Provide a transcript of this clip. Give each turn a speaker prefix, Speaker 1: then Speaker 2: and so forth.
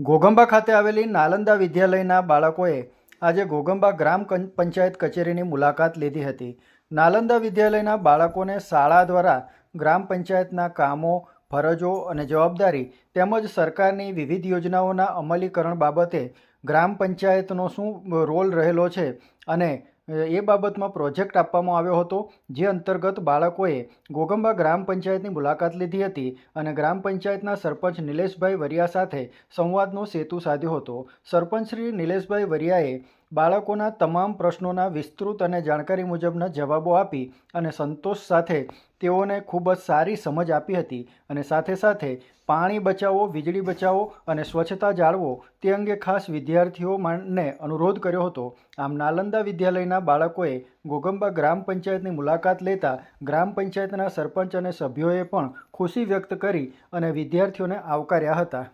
Speaker 1: ઘોગંબા ખાતે આવેલી નાલંદા વિદ્યાલયના બાળકોએ આજે ઘોઘંબા ગ્રામ પંચાયત કચેરીની મુલાકાત લીધી હતી. નાલંદા વિદ્યાલયના બાળકોને શાળા દ્વારા ગ્રામ પંચાયતના કામો, ફરજો અને જવાબદારી તેમજ સરકારની વિવિધ યોજનાઓના અમલીકરણ બાબતે ગ્રામ પંચાયતનો શું રોલ રહેલો છે અને એ બાબતમાં પ્રોજેક્ટ આપવામાં આવ્યો હતો, જે અંતર્ગત બાળકોએ ગોગંબા ગ્રામ પંચાયતની મુલાકાત લીધી હતી અને ગ્રામ પંચાયતના સરપંચ નિલેશભાઈ વરિયા સાથે સંવાદનો સેતુ સાધ્યો હતો. સરપંચ શ્રી નિલેશભાઈ વરિયાએ બાળકોના તમામ પ્રશ્નોના વિસ્તૃત અને જાણકારી મુજબના જવાબો આપી અને સંતોષ સાથે તેઓને ખૂબ જ સારી સમજ આપી હતી અને સાથે સાથે પાણી બચાવો, વીજળી બચાવો અને સ્વચ્છતા જાળવો તે અંગે ખાસ વિદ્યાર્થીઓને અનુરોધ કર્યો હતો. આમ નાલંદા વિદ્યાલયના બાળકોએ ગોગંબા ગ્રામ પંચાયતની મુલાકાત લેતા ગ્રામ પંચાયતના સરપંચ અને સભ્યોએ પણ ખુશી વ્યક્ત કરી અને વિદ્યાર્થીઓને આવકાર્યા હતા.